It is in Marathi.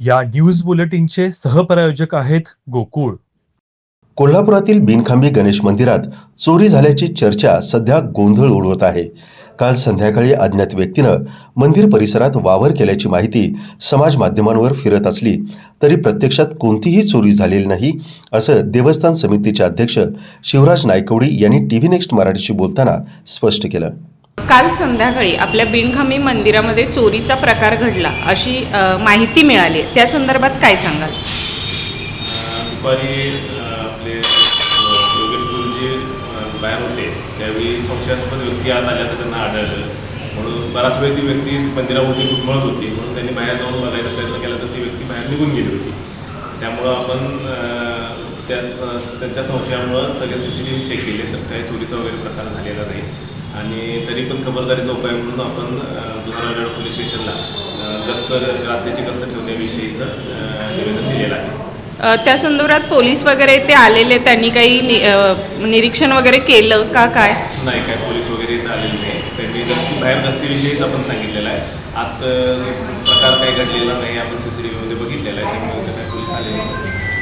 या न्यूज बुलेटिनचे सहप्रायोजक आहेत गोकुळ. कोल्हापुरातील बिनखांबी गणेश मंदिरात चोरी झाल्याची चर्चा सध्या गोंधळ उडवत आहे. काल संध्याकाळी अज्ञात व्यक्तीनं मंदिर परिसरात वावर केल्याची माहिती समाज माध्यमांवर फिरत असली तरी प्रत्यक्षात कोणतीही चोरी झालेली नाही असं देवस्थान समितीचे अध्यक्ष शिवराज नायकवडी यांनी टीव्ही नेक्स्ट मराठीशी बोलताना स्पष्ट केलं. काल संध्याकाळी आपल्या बिनखामी मंदिरामध्ये चोरीचा प्रकार घडला अशी माहिती मिळाली. त्या संदर्भात काय सांगाल? दुपारी आपले योगेश गुरुजी बाहेर होते त्यावेळी संशयास्पद व्यक्ती आत आल्याचं त्यांना आढळलं. म्हणून बराच वेळ ती व्यक्ती मंदिराभोवती घुटमळत होती. म्हणून त्यांनी बाहेर जाऊन बघायचा प्रयत्न केला तर ती व्यक्ती बाहेर निघून गेली होती. त्यामुळं आपण त्या त्यांच्या संशयामुळं सगळे C C T V check केले तर काही चोरीचा वगैरे प्रकार झालेला नाही. आणि तरी पण खबरदारीचा उपाय म्हणून आपण जुनारागड पोलीस स्टेशनला गस्त रात्रीची गस्त ठेवण्याविषयीचं निवेदन दिलेलं आहे. त्या संदर्भात पोलीस वगैरे ते आलेले त्यांनी काही नि- निरीक्षण वगैरे केलं का काय? नाही काय पोलीस वगैरे इथं आलेले नाही. त्यांनी गस्ती बाहेर गस्तीविषयीच आपण सांगितलेलं आहे. आत प्रकार काही घडलेला नाही आपण सी सी टी व्हीमध्ये बघितलेला आहे त्यामुळे काही पोलीस आलेले नाही.